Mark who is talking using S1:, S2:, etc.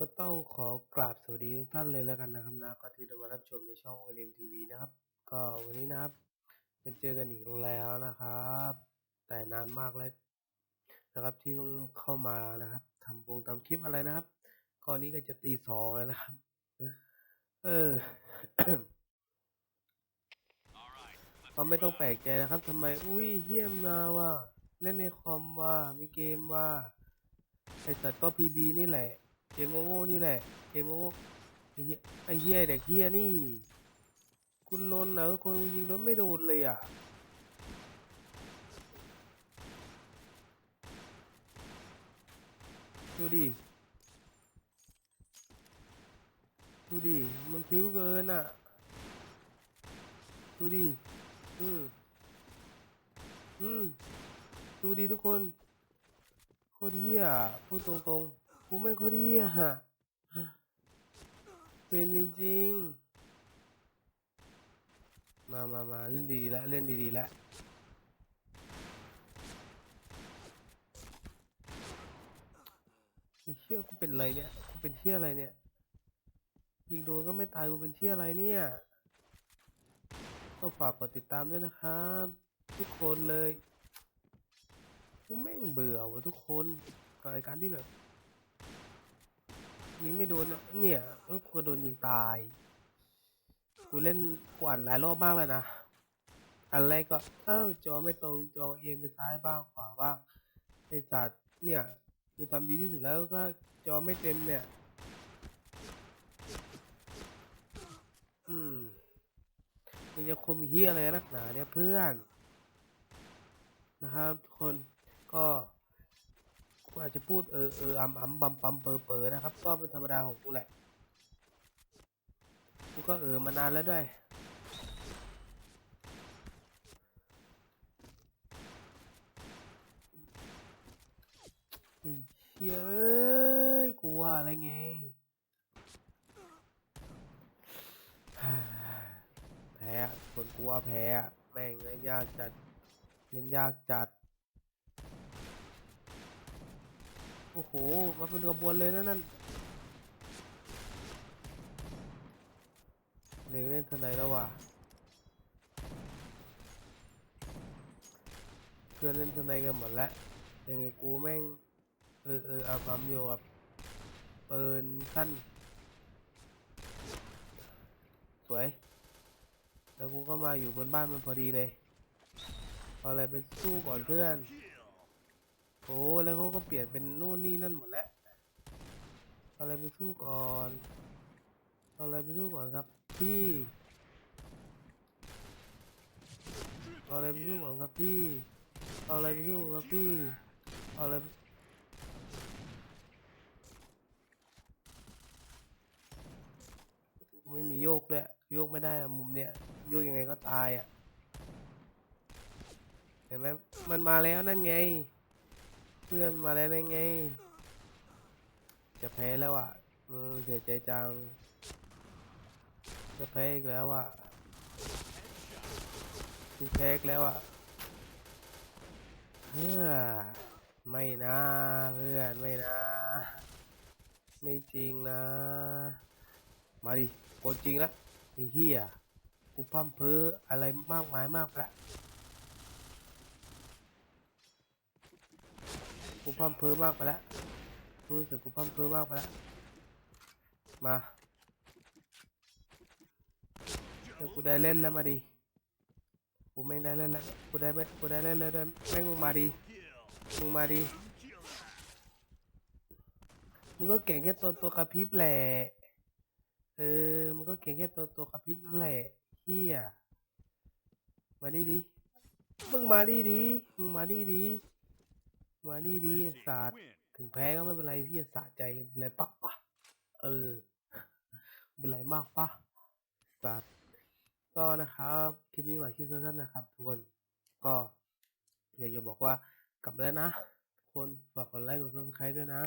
S1: ก็ต้องขอกราบสวัสดีทุกท่านเลยแล้วกันนะครับนะก็ที่ได้มารับชมในช่อง o n m TV นะครับ ก็วันนี้นะครับมาเจอกันอีกแล้วนะครับ แต่นานมากแล้วนะครับที่เพิ่งเข้ามานะครับทำวงทำคลิปอะไรนะครับก่อนนี้ก็จะตีสองแล้วนะครับ เออก็ไม่ต้องแปลกใจนะครับทำไมอุ้ยเฮี้ยมนาว่า เล่นในคอมว่ามีเกมว่าไอสัตว์ก็พีบีนี่แหละ เกมโง่ๆนี่แหละ เกมโง่ไอ้เหี้ยไอ้เหี้ยเด็กเหี้ยนี่ คุณลนนะคนยิงโดนไม่โดนเลยอะดูดิ ดูดิ มันพิ้วเกินอะ ดูดิ อืม อืม ดูดิทุกคน โคตรเหี้ยพูดตรงๆ กูแม่งโคตรเหี้ยฮะเป็นจริงๆ มามามาเล่นดีๆแล้วเล่นดีๆแล้วไอ้เชี่ยกูเป็นอะไรเนี่ยกูเป็นเชี่ยอะไรเนี่ย ยิงโดนก็ไม่ตายกูเป็นเชี่ยอะไรเนี่ย ก็ฝากกดติดตามด้วยนะครับ ทุกคนเลยกูแม่งเบื่อว่ะทุกคนกับการที่แบบ ยิงไม่โดนอะเนี่ยกูโดนยิงตาย กูเล่นกวาดหลายรอบมากเลยนะ อันแรกก็ เอ้าจอไม่ตรงจอเอียงไปซ้ายบ้างขวาบ้างไอสัตว์เนี่ยกูทำดีที่สุดแล้วก็จอไม่เต็มเนี่ย อืมมึงจะคมเฮียอะไรนักหนาเนี่ยเพื่อน นะครับทุกคนก็ กูอาจจะพูดเออเอออัมอัมบัมปัมเปอเปอนะครับก็เป็นธรรมดาของกูแหละกูก็เออมานานแล้วด้วยเชี่ยเอ้ยกูว่าอะไรไงแพ้คนกูว่าแพ้แม่งเล่นยากจัดเล่นยากจัด โอ้โห มาเป็นกระบวนเลยนะนั่นเล่นเล่นเท่าไหนแล้ววะเพื่อนเล่นเท่าไหนกันหมดแล้ว ยังไงกูแม่ง เออเออเอาความอยู่กับเปืนสั้น สวย แล้วกูก็มาอยู่บนบ้านมันพอดีเลย เอาอะไรไปสู้ก่อนเพื่อน เปียนเป็นนู่นนี่นั่นหมดแล้วเอาอะไรไปสู้ก่อนเอาอะไรไปสู้ก่อนครับพี่เอาอะไรไปสู้ก่อนครับพี่เอาอะไรไปสู้ครับพี่เอาอะไรไม่มีโยกด้วยโยกไม่ได้อะมุมเนี้ยโยกยังไงก็ตายอะเห็นไหมมันมาแล้วนั่นไง เพื่อนมาแล้วนั่นไง จะแพ้แล้วอะเออเสียใจจัง จะแพ้อีกแล้วอะจะแพ้อีกแล้วอะเฮ้อไม่นะเพื่อนไม่นะ ไม่จริงนะ มาดิโกนจริงละไอ้เหี้ยกูพั่มเพ้ออะไรมากมายมากละ กูพั่มเพ้อมมากไปแล้วกูรู้สึกกูพั่มเพ้อมมากไปแล้ว มาเดี๋ยวกูได้เล่นแล้วมาดิกูแม่งได้เล่นแล้ว กูได้ไม่กูได้เล่นแล้วด้วยแม่งมึงมาดิมึงมาดิมึงก็เก่งแค่ตัวตัวกระพริบแหละ เออมันก็เก่งแค่ตัวตัวกระพริบนั่นแหละเฮียมาดีดิมึงมาดีดิมึงมาดีดิ มาดีดิไอ้สัตว์ถึงแพ้ก็ไม่เป็นไรที่จะสะใจเป็นไรปะปะเออ เป็นไรมากปะสัตว์ก็นะครับคลิปนี้มาคลิปสั้นๆนะครับทุกคนก็อยากจะบอกว่ากลับมาแล้วนะทุกคนฝากกดไลค์กด subscribe ด้วยนะ